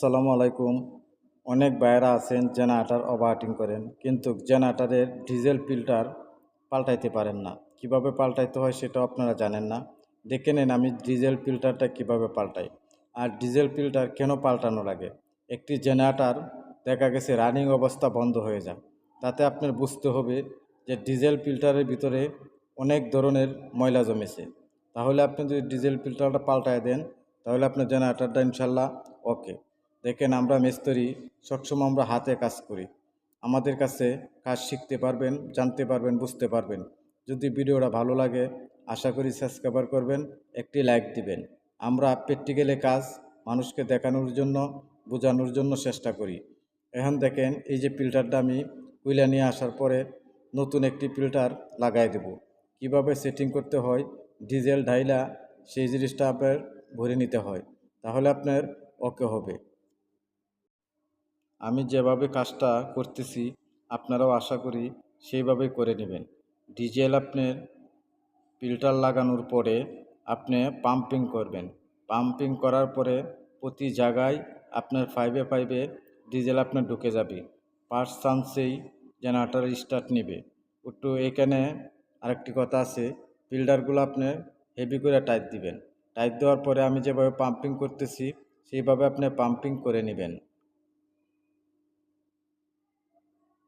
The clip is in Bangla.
আসসালামু আলাইকুম। অনেক ভাইয়েরা আছেন জেনারেটার ওভারটিং করেন, কিন্তু জেনারেটারের ডিজেল ফিল্টার পাল্টাইতে পারেন না। কীভাবে পাল্টাইতে হয় সেটাও আপনারা জানেন না। দেখে নেন আমি ডিজেল ফিল্টারটা কীভাবে পাল্টাই। আর ডিজেল ফিল্টার কেন পাল্টানো লাগে? একটি জেনারেটার দেখা গেছে রানিং অবস্থা বন্ধ হয়ে যায়। তাতে আপনার বুঝতে হবে যে ডিজেল ফিল্টারের ভিতরে অনেক ধরনের ময়লা জমেছে। তাহলে আপনি যদি ডিজেল ফিল্টারটা পাল্টায় দেন, তাহলে আপনার জেনারেটারটা ইনশাল্লাহ ওকে দেখেন আমরা মিস্ত্রি, সবসময় আমরা হাতে কাজ করি। আমাদের কাছে কাজ শিখতে পারবেন, জানতে পারবেন, বুঝতে পারবেন। যদি ভিডিওটা ভালো লাগে, আশা করি সাবস্ক্রাইবার করবেন, একটি লাইক দিবেন। আমরা প্র্যাকটিক্যালে কাজ, মানুষকে দেখানোর জন্য, বোঝানোর জন্য চেষ্টা করি। এখন দেখেন, এই যে ফিল্টারটা আমি কুইলা নিয়ে আসার পরে নতুন একটি ফিল্টার লাগাই দেব। কীভাবে সেটিং করতে হয়, ডিজেল ঢাইলা, সেই জিনিসটা আপনার ভরে নিতে হয়। তাহলে আপনার ওকে হবে। আমি যেভাবে কাজটা করতেছি, আপনারাও আশা করি সেইভাবে করে নেবেন। ডিজেল আপনার ফিল্টার লাগানোর পরে আপনি পাম্পিং করবেন। পাম্পিং করার পরে প্রতি জায়গায় আপনার ফাইভে ফাইভে ডিজেল আপনার ঢুকে যাবে। ফার্স্ট চান্সেই জেনারেটার স্টার্ট নেবে। একটু এখানে আরেকটি কথা আছে, ফিল্টারগুলো আপনি হেভি করে টাইট দিবেন। টাইট দেওয়ার পরে আমি যেভাবে পাম্পিং করতেছি, সেইভাবে আপনি পাম্পিং করে নেবেন।